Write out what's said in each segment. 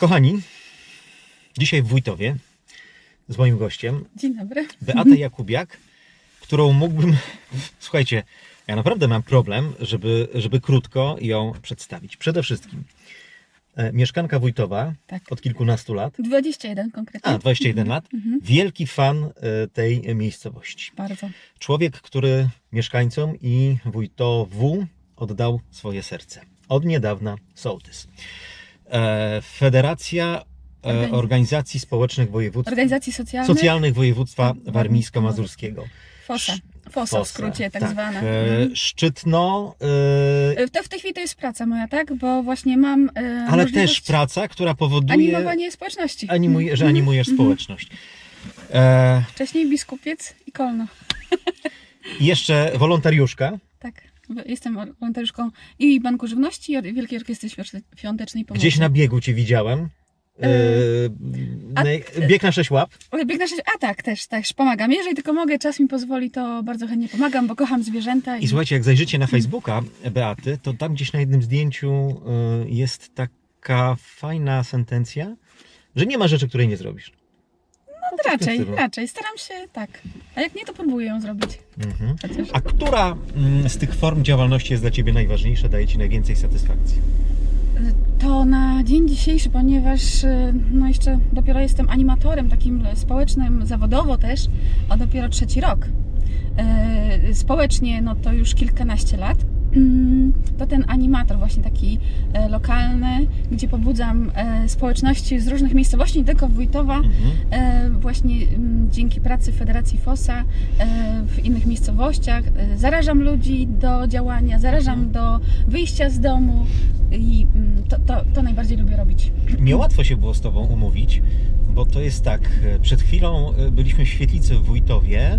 Kochani, dzisiaj w Wójtowie z moim gościem Dzień dobry. Beatę Jakubiak, którą mógłbym. Słuchajcie, ja naprawdę mam problem, żeby, żeby krótko ją przedstawić. Przede wszystkim e, mieszkanka Wójtowa Tak. od kilkunastu lat. 21 konkretnie. A, 21 lat. Wielki fan e, tej miejscowości. Bardzo. Człowiek, który mieszkańcom i wójtowu oddał swoje serce. Od niedawna sołtys. E, Federacja e, Organiz- Organizacji Społecznych Województw Organizacji socjalnych. Socjalnych Województwa Tak, Warmińsko-Mazurskiego. FOSA. FOSA w skrócie tak, zwana. E, Mhm. Szczytno, e, To w tej chwili to jest praca moja, tak? Bo właśnie mam. E, ale możliwość też praca, która powoduje, Animowanie społeczności. animuje, że animujesz Mhm. społeczność. E, Wcześniej biskupiec i kolno. jeszcze wolontariuszka. Tak. Jestem wolontariuszką i Banku Żywności, i Wielkiej Orkiestry Świąte- Świątecznej Pomocy. Gdzieś na biegu cię widziałem. E, a- na- bieg na sześć łap. Bieg na sześć... A tak, też, też pomagam. Jeżeli tylko mogę, czas mi pozwoli, to bardzo chętnie pomagam, bo kocham zwierzęta. I słuchajcie, jak zajrzycie na Facebooka Beaty, to tam gdzieś na jednym zdjęciu e, jest taka fajna sentencja, że nie ma rzeczy, której nie zrobisz. No, Raczej, raczej. Staram się tak. A jak nie, to próbuję ją zrobić. Mhm. A która mm, z tych form działalności jest dla Ciebie najważniejsza, daje Ci najwięcej satysfakcji? To na dzień dzisiejszy, ponieważ y, no jeszcze dopiero jestem animatorem takim społecznym, zawodowo też, a dopiero trzeci rok. E, Społecznie no to już kilkanaście lat. Mm, To ten animator właśnie taki e, lokalny, gdzie pobudzam e, społeczności z różnych miejscowości, nie tylko Wójtowa, Mhm. E, właśnie mm, dzięki pracy Federacji FOSA w innych miejscowościach zarażam ludzi do działania, zarażam do wyjścia z domu i mm, to, to, to najbardziej lubię robić. Niełatwo się było z Tobą umówić, bo to jest tak, przed chwilą byliśmy w świetlicy w Wójtowie,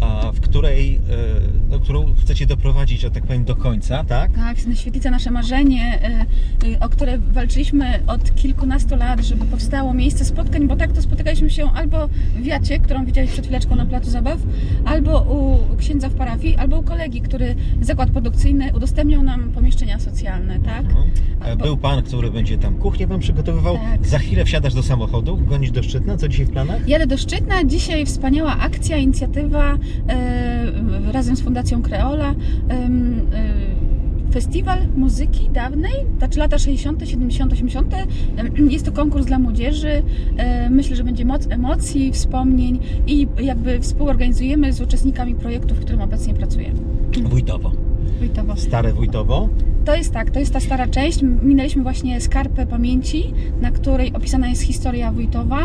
a w której, e, no, którą chcecie doprowadzić, że tak powiem, do końca, tak? Tak, na świetlicę nasze marzenie, e, e, o które walczyliśmy od kilkunastu lat, żeby powstało miejsce spotkań, bo tak to spotykaliśmy się albo w Wiacie, którą widziałeś przed chwileczką na placu zabaw, albo u księdza w parafii, albo u kolegi, który zakład produkcyjny udostępniał nam pomieszczenia socjalne, tak? Mhm. Albo- Był Pan, który będzie tam kuchnię Wam przygotowywał. Tak. Za chwilę wsiadasz do samochodu, gonisz do Szczytna. Co dzisiaj w planach? Jadę do Szczytna. Dzisiaj wspaniała akcja, inicjatywa razem z Fundacją Kreola. e, Festiwal muzyki dawnej, znaczy lata 60., 70., 80. Em, Jest to konkurs dla młodzieży. E, Myślę, że będzie moc emocji, wspomnień i jakby współorganizujemy z uczestnikami projektu, w którym obecnie pracuję. Wójtowo. Wójtowo. Stare Wójtowo. To jest tak, to jest ta stara część. Minęliśmy właśnie skarpę pamięci, na której opisana jest historia Wójtowa.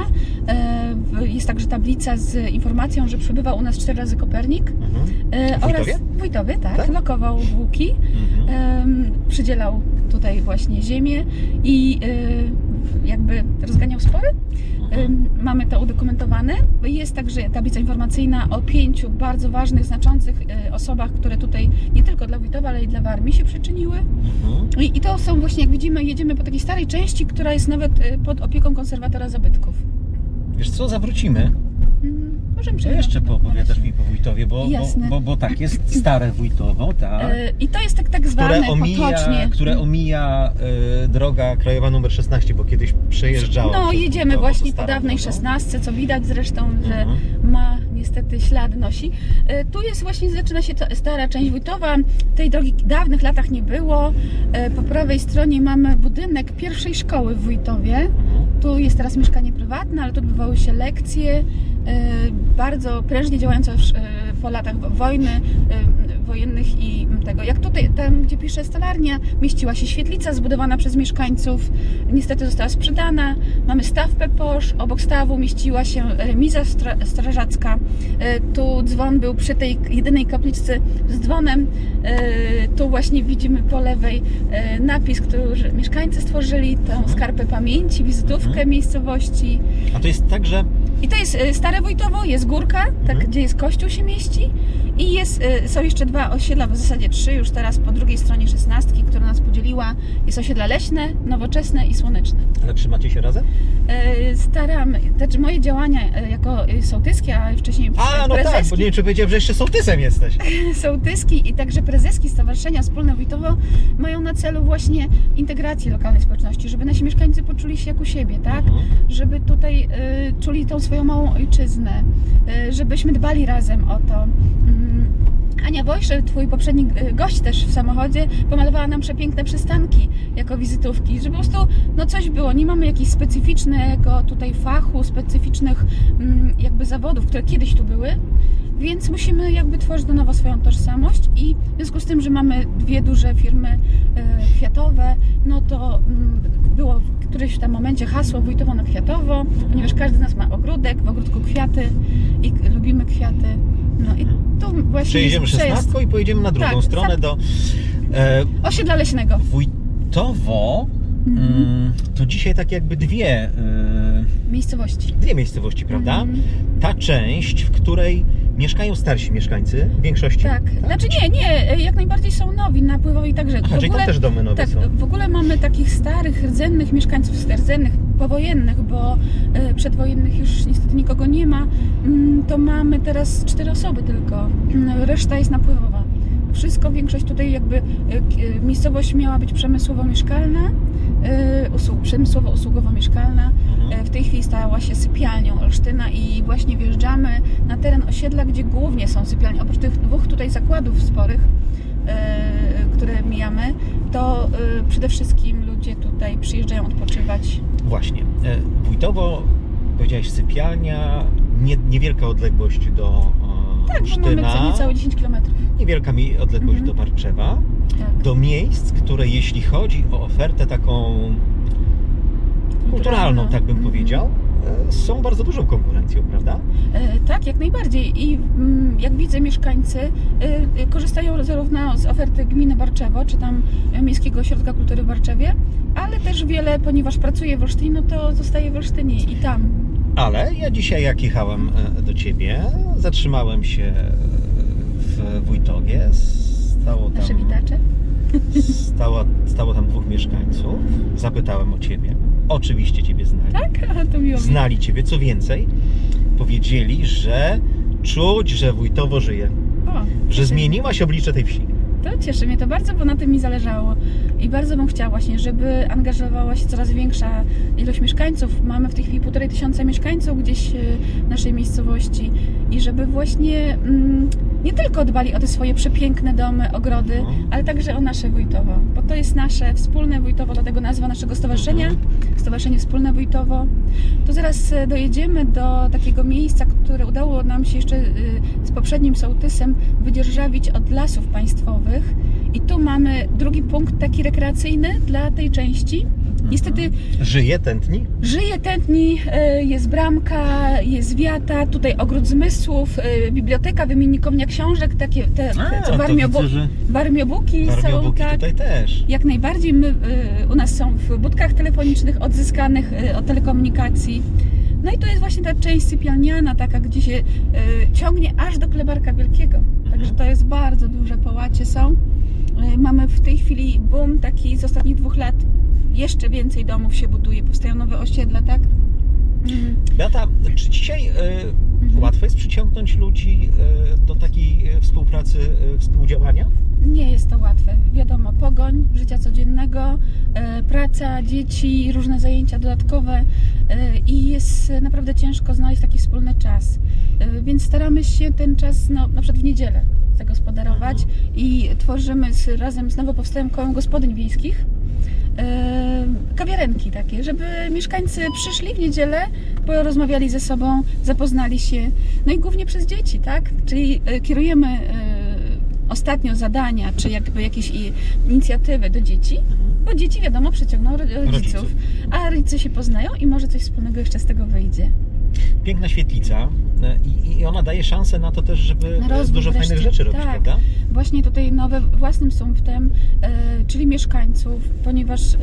E, Jest także tablica z informacją, że przebywał u nas cztery razy Kopernik. Mhm. E, W Wójtowie? Oraz Wójtowie, tak, Tak? lokował Łuki. Mhm. Przydzielał tutaj właśnie ziemię i e, jakby rozganiał spory. Mamy to udokumentowane. Jest także tablica informacyjna o pięciu bardzo ważnych, znaczących y, osobach, które tutaj nie tylko dla Witowa, ale i dla Warmii się przyczyniły. Mhm. I, I to są właśnie, jak widzimy, jedziemy po takiej starej części, która jest nawet y, pod opieką konserwatora zabytków. Wiesz co, zawrócimy. Mm, Możemy To przejść. jeszcze poopowiadasz mi po Wójtowie, bo, bo, Jasne. bo, bo tak, jest stare Wójtowo, tak. Y, I to jest tak, tak które zwane omija, potocznie. które omija e, droga krajowa numer 16, bo kiedyś przejeżdżałem. No, przez jedziemy Wójtowo, właśnie to po starą dawnej drogą. szesnastce, co widać zresztą, że Mhm. ma niestety ślad nosi. E, Tu jest właśnie, zaczyna się ta stara część Wójtowa. Tej drogi w dawnych latach nie było. E, Po prawej stronie mamy budynek pierwszej szkoły w Wójtowie. Mhm. Tu jest teraz mieszkanie prywatne, ale tu odbywały się lekcje, e, bardzo prężnie działające już e, po latach wojny, e, wojennych i tego. Jak tutaj, tam gdzie pisze stolarnia, mieściła się świetlica zbudowana przez mieszkańców, niestety została sprzedana. Mamy staw Peposz, obok stawu mieściła się remiza stra- strażacka. Tu dzwon był przy tej jedynej kapliczce z dzwonem. Tu właśnie widzimy po lewej napis, który mieszkańcy stworzyli, tą skarpę pamięci, wizytówkę Mhm. miejscowości. A to jest tak, że I to jest e, Stare Wójtowo, jest górka, tak, gdzie jest kościół się mieści I jest, y, są jeszcze dwa osiedla, w zasadzie trzy już teraz po drugiej stronie szesnastki, która nas podzieliła. Jest osiedla leśne, nowoczesne i słoneczne. Ale trzymacie się razem? E, Staramy, znaczy moje działania e, jako e, sołtyskie, a wcześniej A, no tak, bo prezeski, nie wiem, czy powiedziałem, że jeszcze sołtysem jesteś. sołtyski i także prezeski Stowarzyszenia Wspólne Wójtowo mają na celu właśnie integrację lokalnej społeczności, żeby nasi mieszkańcy poczuli się jak u siebie, tak? Mhm. Żeby tutaj e, czuli tą swoją małą ojczyznę, e, żebyśmy dbali razem o to. Mm, Ania Wojszel, twój poprzedni e, gość też w samochodzie, pomalowała nam przepiękne przystanki jako wizytówki, żeby po prostu no coś było. Nie mamy jakichś specyficznego tutaj fachu, specyficznych mm, jakby zawodów, które kiedyś tu były, więc musimy jakby tworzyć do nowa swoją tożsamość i w związku z tym, że mamy dwie duże firmy e, kwiatowe, no to mm, było w którymś tam momencie hasło wójtowo na kwiatowo, ponieważ każdy z nas ma ogródek, w ogródku kwiaty i lubimy kwiaty. No właśnie Przejedziemy jest przejazd szesnastką i pojedziemy na drugą Tak, stronę do e, osiedla leśnego. Wójtowo. Mhm. Mm, to dzisiaj tak jakby dwie, e, Miejscowości. dwie miejscowości, prawda? Mhm. Ta część, w której mieszkają starsi mieszkańcy w większości. Tak. Znaczy nie, nie, jak najbardziej są nowi, napływowi także. Aha, czyli tam też domy nowe Tak, są. w ogóle mamy takich starych, rdzennych mieszkańców, rdzennych, powojennych, bo e, przedwojennych już niestety nikogo nie ma. Mm, To mamy teraz cztery osoby tylko. Mm, Reszta jest napływowa. Wszystko, większość tutaj jakby e, e, miejscowość miała być przemysłowo-mieszkalna, usług, przemysłowo-usługowo-mieszkalna. Mhm. W tej chwili stała się sypialnią Olsztyna i właśnie wjeżdżamy na teren osiedla, gdzie głównie są sypialnie. Oprócz tych dwóch tutaj zakładów sporych, które mijamy, to przede wszystkim ludzie tutaj przyjeżdżają odpoczywać. Właśnie. E, Wójtowo, powiedziałeś sypialnia, nie, niewielka odległość do e, Tak, Olsztyna, co niecałe 10 km. niewielka mi odległość Mhm. do Barczewa, Tak. do miejsc, które jeśli chodzi o ofertę taką kulturalną, tak bym Mhm. powiedział, są bardzo dużą konkurencją, prawda? E, Tak, jak najbardziej. I mm, jak widzę, mieszkańcy e, e, korzystają zarówno z oferty gminy Barczewo, czy tam e, Miejskiego Ośrodka Kultury w Barczewie, ale też wiele, ponieważ pracuję w Olsztynie, no to zostaje w Olsztynie i tam. Ale ja dzisiaj jak jechałem e, do Ciebie, zatrzymałem się e, w Wójtowie, stało tam... Nasze witacze. Stało, stało tam dwóch mieszkańców. Zapytałem o ciebie. Oczywiście ciebie znali. Tak? A to miło mi. Znali ciebie. Co więcej, powiedzieli, że czuć, że wójtowo żyje. O, Że zmieniłaś oblicze tej wsi. To cieszy mnie to bardzo, bo na tym mi zależało. I bardzo bym chciała właśnie, żeby angażowała się coraz większa ilość mieszkańców. Mamy w tej chwili półtorej tysiąca mieszkańców gdzieś e, w naszej miejscowości. I żeby właśnie mm, nie tylko dbali o te swoje przepiękne domy, ogrody, Mhm. ale także o nasze wójtowo. Bo to jest nasze wspólne wójtowo, dlatego nazwa naszego stowarzyszenia. Stowarzyszenie Wspólne Wójtowo. To zaraz e, dojedziemy do takiego miejsca, które udało nam się jeszcze y, z poprzednim sołtysem wydzierżawić od lasów państwowych. I tu mamy drugi punkt taki rekreacyjny dla tej części. Niestety Żyje, tętni. żyje, tętni, y, jest bramka, jest wiata, tutaj ogród zmysłów, y, biblioteka, wymiennikownia książek, takie te, te co warmiobu, że warmiobuki są, Warmiobuki tak. tutaj też. Jak najbardziej my, y, u nas są w budkach telefonicznych odzyskanych od telekomunikacji. No i to jest właśnie ta część sypialniana, taka, gdzie się y, ciągnie aż do Klebarka Wielkiego. Także to jest bardzo duże połacie są. Y, mamy w tej chwili boom taki z ostatnich dwóch lat. Jeszcze więcej domów się buduje, powstają nowe osiedla, tak? Mm, Beata, czy dzisiaj e, Mhm. łatwo jest przyciągnąć ludzi e, do takiej e, współpracy, e, współdziałania? Nie jest to łatwe. Wiadomo, pogoń życia codziennego, e, praca, dzieci, różne zajęcia dodatkowe e, i jest naprawdę ciężko znaleźć taki wspólny czas. E, więc staramy się ten czas, no, na przykład w niedzielę, zagospodarować i tworzymy z, razem z nowo powstałym kołem gospodyń wiejskich kawiarenki takie, żeby mieszkańcy przyszli w niedzielę, porozmawiali ze sobą, zapoznali się, no i głównie przez dzieci, tak? Czyli e, kierujemy e, ostatnio zadania, czy jakby jakieś inicjatywy do dzieci, bo dzieci wiadomo przyciągną ro- rodziców, Rodziców. a rodzice się poznają i może coś wspólnego jeszcze z tego wyjdzie. Piękna świetlica e, i, i ona daje szansę na to też, żeby Na rozwój dużo wreszcie. fajnych rzeczy robić, Tak. prawda? właśnie tutaj nowe własnym sumptem, e, czyli mieszkańców, ponieważ e,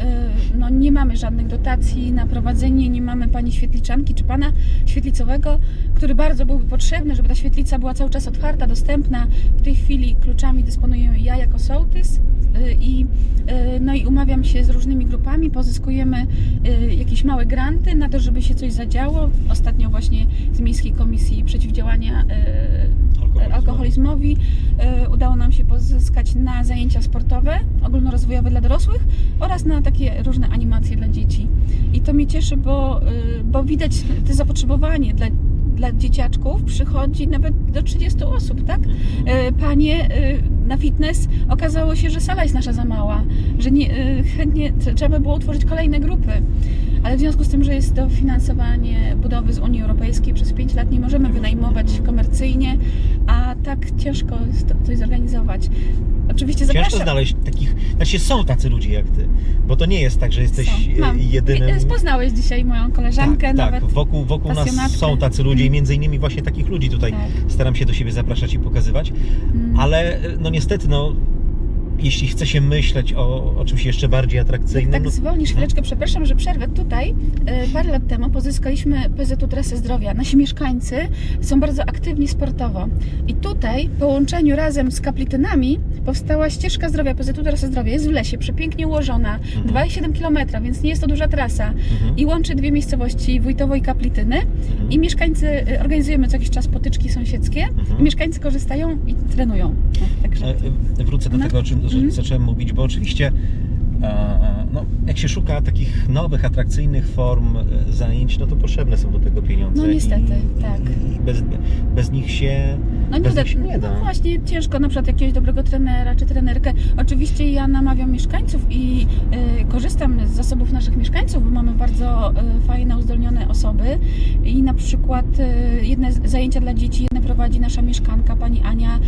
no, nie mamy żadnych dotacji na prowadzenie, nie mamy pani świetliczanki czy pana świetlicowego, który bardzo byłby potrzebny, żeby ta świetlica była cały czas otwarta, dostępna. W tej chwili kluczami dysponuję ja jako sołtys e, i, e, no i umawiam się z różnymi grupami, pozyskujemy e, jakieś małe granty na to, żeby się coś zadziało. Ostatnio właśnie z Miejskiej Komisji Przeciwdziałania e, Alkoholizm. alkoholizmowi e, udało nam się pozyskać na zajęcia sportowe, ogólnorozwojowe dla dorosłych oraz na takie różne animacje dla dzieci. I to mnie cieszy, bo, e, bo widać te zapotrzebowanie dla, dla dzieciaczków przychodzi nawet do 30 osób, tak? E, Panie e, na fitness okazało się, że sala jest nasza za mała, że nie, e, chętnie trzeba było utworzyć kolejne grupy. Ale w związku z tym, że jest dofinansowanie budowy z Unii Europejskiej przez 5 lat, nie możemy wynajmować komercyjnie, a tak ciężko jest to, coś zorganizować. Oczywiście Ciężko zapraszam. znaleźć takich, znaczy są tacy ludzie jak ty, bo to nie jest tak, że jesteś Są. Mam. jedynym... E, Poznałeś dzisiaj moją koleżankę, tak, nawet. tak. Wokół, wokół nas są tacy ludzie i między innymi właśnie takich ludzi tutaj Tak. staram się do siebie zapraszać i pokazywać, Mm. ale e, no niestety, no jeśli chce się myśleć o, o czymś jeszcze bardziej Jak atrakcyjnym, tak no, zwolnisz chwileczkę, przepraszam, że przerwę. Tutaj e, parę lat temu pozyskaliśmy PZU Trasę Zdrowia. Nasi mieszkańcy są bardzo aktywni sportowo. I tutaj w połączeniu razem z kaplitynami powstała ścieżka zdrowia PZU Trasy Zdrowia. Jest w lesie, przepięknie ułożona, 2,7 km, więc nie jest to duża trasa. mhm, I łączy dwie miejscowości, Wójtowo i Kaplityny. mhm. I mieszkańcy, e, organizujemy co jakiś czas potyczki sąsiedzkie Mhm. i mieszkańcy korzystają i trenują. No, także E, e, Wrócę do No. tego, o czym Mhm. zacząłem mówić, bo oczywiście no, jak się szuka takich nowych, atrakcyjnych form e, zajęć, no to potrzebne są do tego pieniądze. No niestety, tak. I bez, bez nich się No nie, bez da, nich się nie da. no właśnie ciężko na przykład jakiegoś dobrego trenera czy trenerkę. Oczywiście ja namawiam mieszkańców i y, korzystam z zasobów naszych mieszkańców, bo mamy bardzo y, fajne, uzdolnione osoby i na przykład y, jedne zajęcia dla dzieci, jedne prowadzi nasza mieszkanka, pani Ania,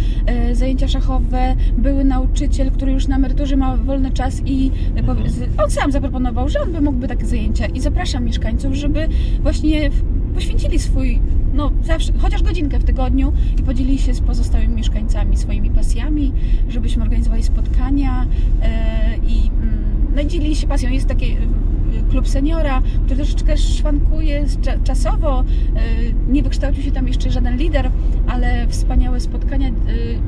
y, zajęcia szachowe, były nauczyciel, który już na emeryturze ma wolny czas i y, Mhm. on sam zaproponował, że on by mógłby takie zajęcia i zapraszam mieszkańców, żeby właśnie poświęcili swój, no zawsze, chociaż godzinkę w tygodniu i podzielili się z pozostałymi mieszkańcami swoimi pasjami, żebyśmy organizowali spotkania e, i mm, no, dzielili się pasją. Jest taki e, klub seniora, który troszeczkę szwankuje czasowo, e, nie wykształcił się tam jeszcze żaden lider, ale wspaniałe spotkania e,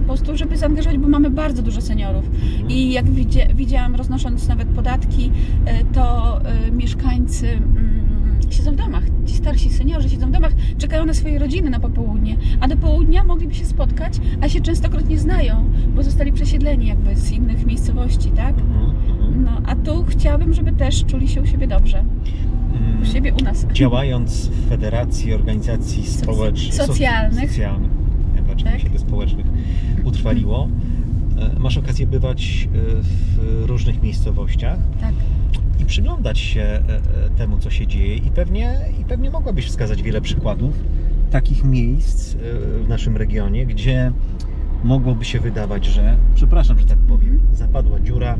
po prostu, żeby zaangażować, bo mamy bardzo dużo seniorów. I jak widzia, widziałam, roznosząc nawet podatki, to mieszkańcy mm, siedzą w domach. Ci starsi seniorzy siedzą w domach, czekają na swoje rodziny na popołudnie, a do południa mogliby się spotkać, a się częstokrotnie znają, bo zostali przesiedleni jakby z innych miejscowości, tak? Mhm, mhm. No, a tu chciałabym, żeby też czuli się u siebie dobrze. U siebie, u nas. Działając w Federacji Organizacji Społecznych socjalnych. socjalnych mi Tak. się do społecznych utrwaliło, e, masz okazję bywać e, w różnych miejscowościach Tak. Przyglądać się e, e, temu, co się dzieje i pewnie, i pewnie mogłabyś wskazać wiele przykładów takich miejsc e, w naszym regionie, gdzie mogłoby się wydawać, że, przepraszam, że tak powiem, Mhm. zapadła dziura,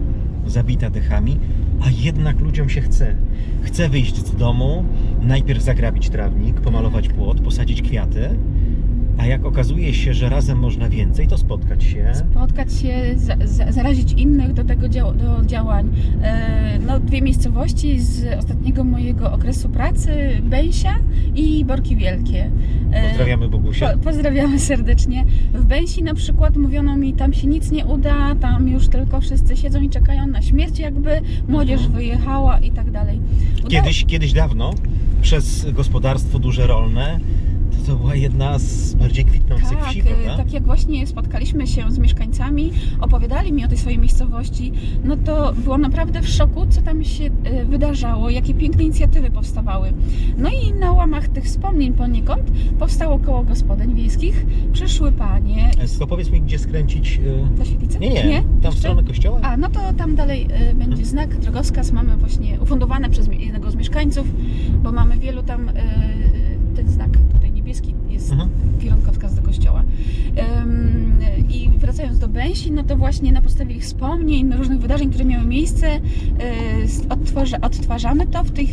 zabita dechami, a jednak ludziom się chce. Chce wyjść z domu, najpierw zagrabić trawnik, pomalować płot, posadzić kwiaty, a jak okazuje się, że razem można więcej, to spotkać się. spotkać się, za, za, zarazić innych do tego do działań. E, no, dwie miejscowości z ostatniego mojego okresu pracy, Bęsia i Borki Wielkie. E, Pozdrawiamy Bogusię. Po, pozdrawiamy serdecznie. W Bęsi na przykład mówiono mi, tam się nic nie uda, tam już tylko wszyscy siedzą i czekają na śmierć, jakby młodzież Mhm. wyjechała i tak dalej. Udało- Kiedyś, kiedyś dawno przez gospodarstwo duże rolne to, to była jedna z bardziej kwitnących Tak, wsi, e, prawda? tak jak właśnie spotkaliśmy się z mieszkańcami, opowiadali mi o tej swojej miejscowości, no to byłam naprawdę w szoku, co tam się e, wydarzało, jakie piękne inicjatywy powstawały. No i na łamach tych wspomnień poniekąd powstało koło gospodyń wiejskich, przyszły panie. E, Tylko powiedz mi, gdzie skręcić. Do świetlicy? Nie, nie, tam w Jeszcze? stronę kościoła? A, no to tam dalej będzie Mhm. znak, drogowskaz mamy właśnie ufundowane przez jednego z mieszkańców, bo mamy wielu tam ten znak Mhm. kierunkowskaz do kościoła. Em, I wracając do Bęsi, no to właśnie na podstawie ich wspomnień, różnych wydarzeń, które miały miejsce, e, odtworza, odtwarzamy to. W tej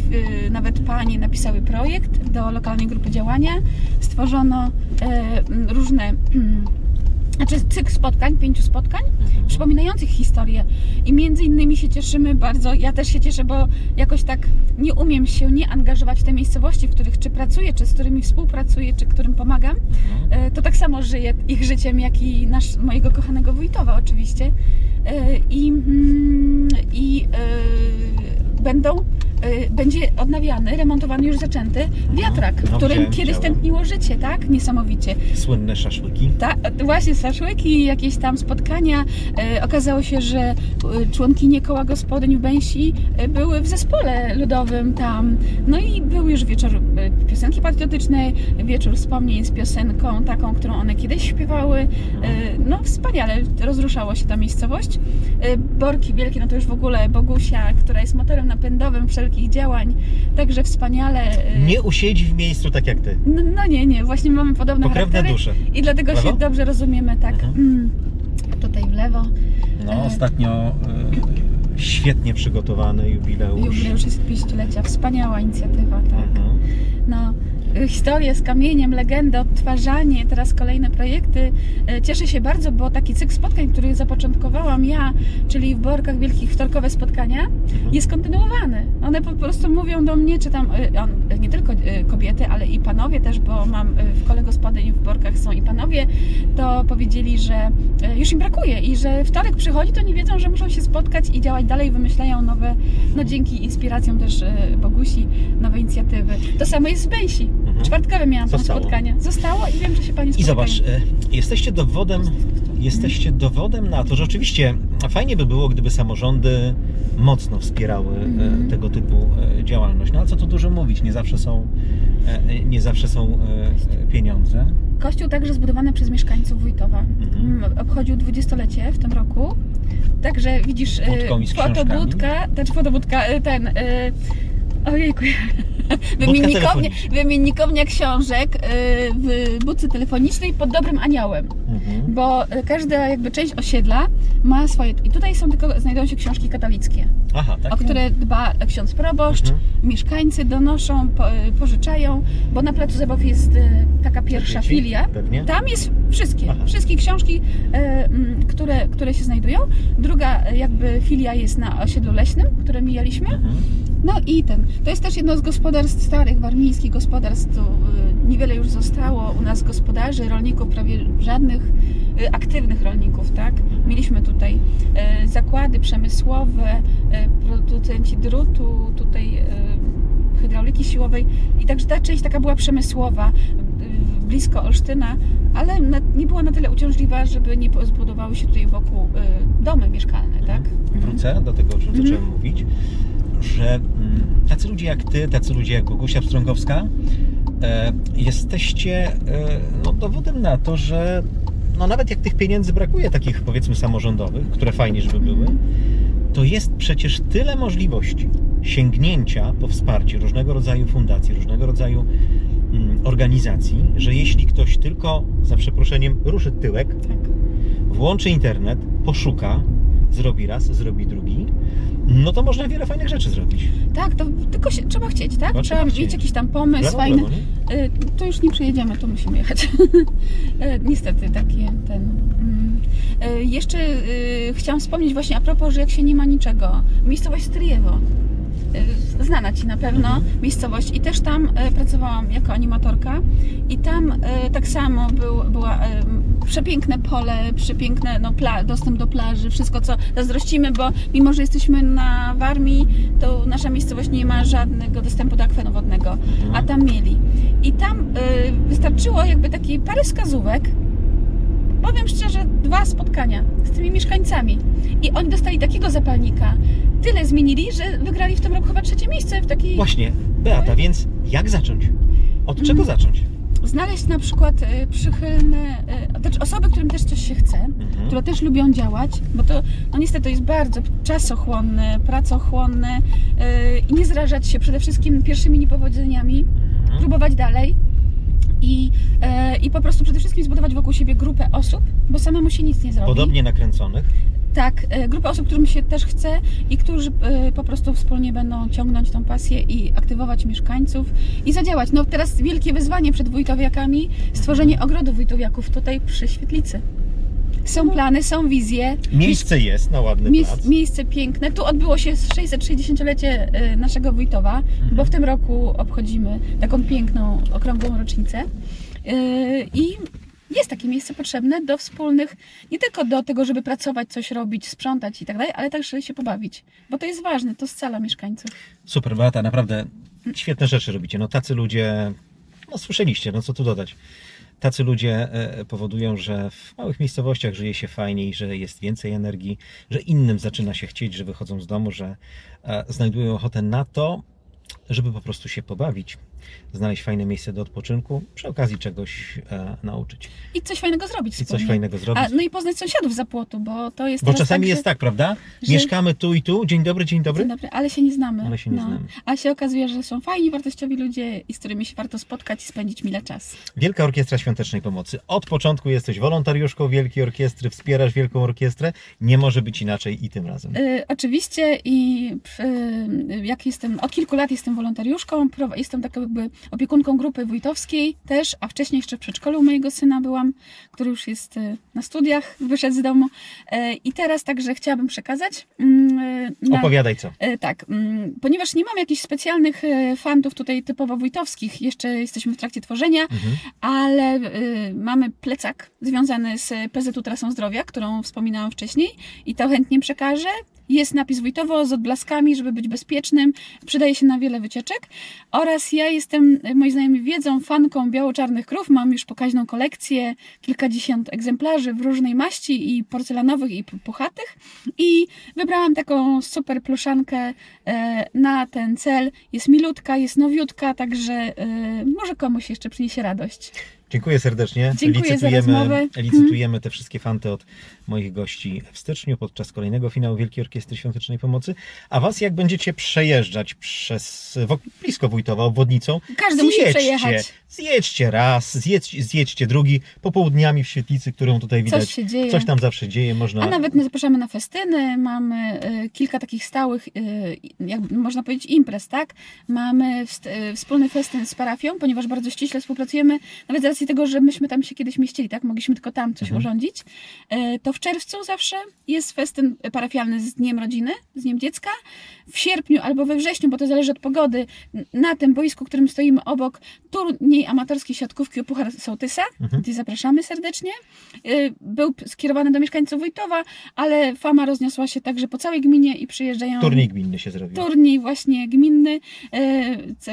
e, nawet panie napisały projekt do lokalnej grupy działania. Stworzono e, różne, znaczy cykl spotkań, pięciu spotkań, Mhm. przypominających historię. I między innymi się cieszymy bardzo, ja też się cieszę, bo jakoś tak nie umiem się nie angażować w te miejscowości, w których czy pracuję, czy z którymi współpracuję, czy którym pomagam. Mhm. E, to tak samo żyję ich życiem, jak i nasz, mojego kochanego Wójtowa oczywiście. E, I, mm, i e, będą, będzie odnawiany, remontowany, już zaczęty wiatrak, No, którym widziałem, kiedyś widziałem. tętniło życie, tak? Niesamowicie. Słynne szaszłyki. Ta, właśnie szaszłyki, jakieś tam spotkania. E, okazało się, że e, członkinie koła gospodyń w Bęsi były w zespole ludowym tam. No i był już wieczór piosenki patriotycznej, wieczór wspomnień z piosenką taką, którą one kiedyś śpiewały. No wspaniale, rozruszało się ta miejscowość. Borki Wielkie, no to już w ogóle Bogusia, która jest motorem napędowym wszelkich działań. Także wspaniale. e, Nie usiedzi w miejscu tak jak ty. no, no nie, nie, właśnie mamy podobne Pokrewne charaktery. dusze. I dlatego Lewo? się dobrze rozumiemy, tak. Mhm. Mm. Tutaj w lewo. No, E, ostatnio e, świetnie przygotowany jubileusz. Jubileusz jest 50-lecia. Wspaniała inicjatywa, tak. Mhm. No, historie z kamieniem, legendy, odtwarzanie, teraz kolejne projekty. E, Cieszę się bardzo, bo taki cykl spotkań, który zapoczątkowałam ja, czyli w Borkach Wielkich wtorkowe spotkania, Mhm. jest kontynuowany. One po prostu mówią do mnie, czy tam on, y, nie tylko kobiety, ale i panowie też, bo mam w kole gospodyń w Borkach są i panowie, to powiedzieli, że już im brakuje i że wtorek przychodzi, to nie wiedzą, że muszą się spotkać i działać dalej, wymyślają nowe, no dzięki inspiracjom też Bogusi, nowe inicjatywy. To samo jest z Bęsi. Mhm. Czwartkowe miałam Zostało. spotkania. Zostało i wiem, że się Pani I zobacz, e, jesteście dowodem, jesteście dowodem na to, że oczywiście fajnie by było, gdyby samorządy mocno wspierały e, Mhm. tego typu e, działalność. No ale co tu dużo mówić, nie zawsze są, e, nie zawsze są e, pieniądze. Kościół także zbudowany przez mieszkańców Wójtowa. Mhm. Mm, Obchodził dwudziestolecie w tym roku. Także widzisz, komis z fotobudka, znaczy fotobudka, ten, ojejku, wymiennikownia, wymiennikownia książek y, w budce telefonicznej pod Dobrym Aniołem. Mhm. Bo y, każda jakby część osiedla ma swoje, i tutaj są tylko, znajdują się książki katolickie, Aha, tak. o które dba ksiądz proboszcz, Mhm. mieszkańcy donoszą, po, y, pożyczają, bo na Placu Zabaw jest taka pierwsza Dzieci? filia. Pewnie. Tam jest wszystkie, Aha. wszystkie książki, e, m, które, które się znajdują. Druga jakby filia jest na osiedlu leśnym, które mijaliśmy. Mhm. No i ten, to jest też jedno z gospodarstw starych, warmińskich gospodarstw. Tu, e, niewiele już zostało u nas gospodarzy, rolników, prawie żadnych e, aktywnych rolników, tak? Mieliśmy tutaj e, zakłady przemysłowe, producenci drutu, tutaj hydrauliki siłowej i także ta część taka była przemysłowa, y, blisko Olsztyna, ale nie była na tyle uciążliwa, żeby nie zbudowały się tutaj wokół y, domy mieszkalne, tak? Wrócę do tego, o czym Mhm. zacząłem mówić, że mm, tacy ludzie jak ty, tacy ludzie jak Bogusia Pstrągowska, e, jesteście e, no, dowodem na to, że no, nawet jak tych pieniędzy brakuje, takich powiedzmy samorządowych, które fajnie, żeby były, to jest przecież tyle możliwości sięgnięcia po wsparcie różnego rodzaju fundacji, różnego rodzaju mm, organizacji, że jeśli ktoś tylko, za przeproszeniem, ruszy tyłek, Tak. włączy internet, poszuka, zrobi raz, zrobi drugi, no to można wiele fajnych rzeczy zrobić. Tak, to tylko się, trzeba chcieć, tak? No, trzeba mieć jakiś tam pomysł fajny. Y, tu już nie przejedziemy, tu musimy jechać. Y, Niestety takie ten. mm. Y, Jeszcze chciałam wspomnieć właśnie a propos, że jak się nie ma niczego. Miejscowość Stryjewo. Znana Ci na pewno Mhm. miejscowość i też tam pracowałam jako animatorka i tam tak samo był, była przepiękne pole, przepiękne no, dostęp do plaży, wszystko co zazdrościmy, bo mimo, że jesteśmy na Warmii, to nasza miejscowość nie ma żadnego dostępu do akwenu wodnego, Mhm. a tam mieli. I tam y, wystarczyło jakby takie parę wskazówek, powiem szczerze, dwa spotkania z tymi mieszkańcami. I oni dostali takiego zapalnika. Tyle zmienili, że wygrali w tym roku chyba trzecie miejsce w takiej. Właśnie, Beata, więc jak zacząć? Od czego Mhm. zacząć? Znaleźć na przykład y, przychylne, y, znaczy osoby, którym też coś się chce, Mhm. które też lubią działać, bo to no niestety to jest bardzo czasochłonne, pracochłonne yy, i nie zrażać się przede wszystkim pierwszymi niepowodzeniami, Mhm. próbować dalej. I, e, I po prostu przede wszystkim zbudować wokół siebie grupę osób, bo samemu się nic nie zrobi. Podobnie nakręconych. Tak, e, grupę osób, którym się też chce i którzy e, po prostu wspólnie będą ciągnąć tą pasję i aktywować mieszkańców i zadziałać. No teraz wielkie wyzwanie przed wójtowiakami, stworzenie ogrodu wójtowiaków tutaj przy Świetlicy. Są plany, są wizje. Miejsce jest na ładny Mie- plac. miejsce piękne. Tu odbyło się 660-lecie e, naszego Wójtowa, Mhm. bo w tym roku obchodzimy taką piękną, okrągłą rocznicę. I jest takie miejsce potrzebne do wspólnych, nie tylko do tego, żeby pracować, coś robić, sprzątać i tak dalej, ale także się pobawić, bo to jest ważne, to scala mieszkańców. Super, Beata, naprawdę świetne rzeczy robicie. No tacy ludzie, no słyszeliście, no co tu dodać. Tacy ludzie e, powodują, że w małych miejscowościach żyje się fajniej, że jest więcej energii, że innym zaczyna się chcieć, że wychodzą z domu, że e, znajdują ochotę na to, żeby po prostu się pobawić, znaleźć fajne miejsce do odpoczynku, przy okazji czegoś e, nauczyć I coś fajnego zrobić i coś wspólnie. fajnego zrobić. A, no i poznać sąsiadów za płotu, bo to jest Bo teraz czasami tak, jest że... tak, prawda? że- Mieszkamy tu i tu, dzień dobry, dzień dobry. Dzień dobry, ale się nie znamy. Ale się nie no. znamy. A się okazuje, że są fajni, wartościowi ludzie i z którymi się warto spotkać i spędzić mile czas. Wielka Orkiestra Świątecznej Pomocy. Od początku jesteś wolontariuszką Wielkiej Orkiestry, wspierasz Wielką Orkiestrę. Nie może być inaczej i tym razem. Y, oczywiście i y, jak jestem, od kilku lat jestem wolontariuszką, pro- jestem tak jakby opiekunką grupy wójtowskiej też, a wcześniej jeszcze w przedszkolu mojego syna byłam, który już jest y, na studiach, wyszedł z domu Y, i teraz także chciałabym przekazać. mm, y, na- Opowiadaj co. Tak, mm, ponieważ nie mam jakichś specjalnych fantów tutaj typowo wójtowskich, jeszcze jesteśmy w trakcie tworzenia, Mhm. ale mamy plecak związany z PZU Trasą Zdrowia, którą wspominałam wcześniej i to chętnie przekażę. Jest napis wójtowo z odblaskami, żeby być bezpiecznym. Przydaje się na wiele wycieczek. Oraz ja jestem, moi znajomi wiedzą, fanką biało-czarnych krów. Mam już pokaźną kolekcję, kilkadziesiąt egzemplarzy w różnej maści i porcelanowych i pu- puchatych. I wybrałam taką super pluszankę e, na ten cel. Jest milutka, jest nowiutka, także e, może komuś jeszcze przyniesie radość. Dziękuję serdecznie. Dziękuję za rozmowę. licytujemy te wszystkie fanty od moich gości w styczniu podczas kolejnego finału Wielkiej Orkiestry Świątecznej Pomocy. A was jak będziecie przejeżdżać przez blisko Wójtowa obwodnicą, Każdy musi przejechać. Zjedźcie raz, zjedźcie, zjedźcie drugi, popołudniami w świetlicy, którą tutaj widać. Coś się dzieje. Coś tam zawsze dzieje, można. A nawet my zapraszamy na festyny, mamy e, kilka takich stałych, e, jak można powiedzieć, imprez, tak? Mamy e, wspólny festyn z parafią, ponieważ bardzo ściśle współpracujemy, nawet z racji tego, że myśmy tam się kiedyś mieścili, tak? Mogliśmy tylko tam coś Mhm. urządzić. E, To w czerwcu zawsze jest festyn parafialny z Dniem Rodziny, z Dniem Dziecka. W sierpniu albo we wrześniu, bo to zależy od pogody, na tym boisku, którym stoimy obok, turniej amatorskiej siatkówki o Puchar Sołtysa, Mhm. gdzie zapraszamy serdecznie. Y, Był skierowany do mieszkańców Wojtowa, ale fama rozniosła się także po całej gminie i przyjeżdżają Turniej gminny się zrobił. turniej właśnie gminny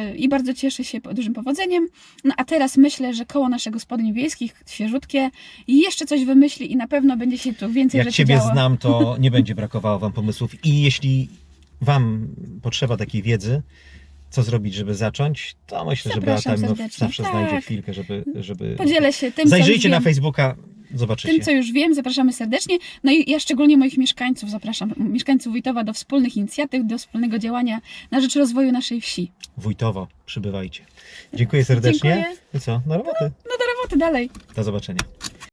y, i bardzo cieszę się dużym powodzeniem. No a teraz myślę, że koło naszych gospodyń wiejskich, świeżutkie, jeszcze coś wymyśli i na pewno będzie się tu więcej Jak rzeczy Ciebie działo. znam, to nie będzie brakowało Wam pomysłów. I jeśli Wam potrzeba takiej wiedzy, co zrobić, żeby zacząć, to myślę, że Zapraszam Beata mimo serdecznie. zawsze Tak. znajdzie chwilkę, żeby. żeby... Podzielę się tym, co już Zajrzyjcie na wiem. Facebooka, zobaczycie. Tym, co już wiem, zapraszamy serdecznie. No i ja szczególnie moich mieszkańców zapraszam, mieszkańców Wojtowa do wspólnych inicjatyw, do wspólnego działania na rzecz rozwoju naszej wsi. Wójtowo, przybywajcie. Dziękuję serdecznie. Dziękuję. I co? Do roboty. No do roboty dalej. Do zobaczenia.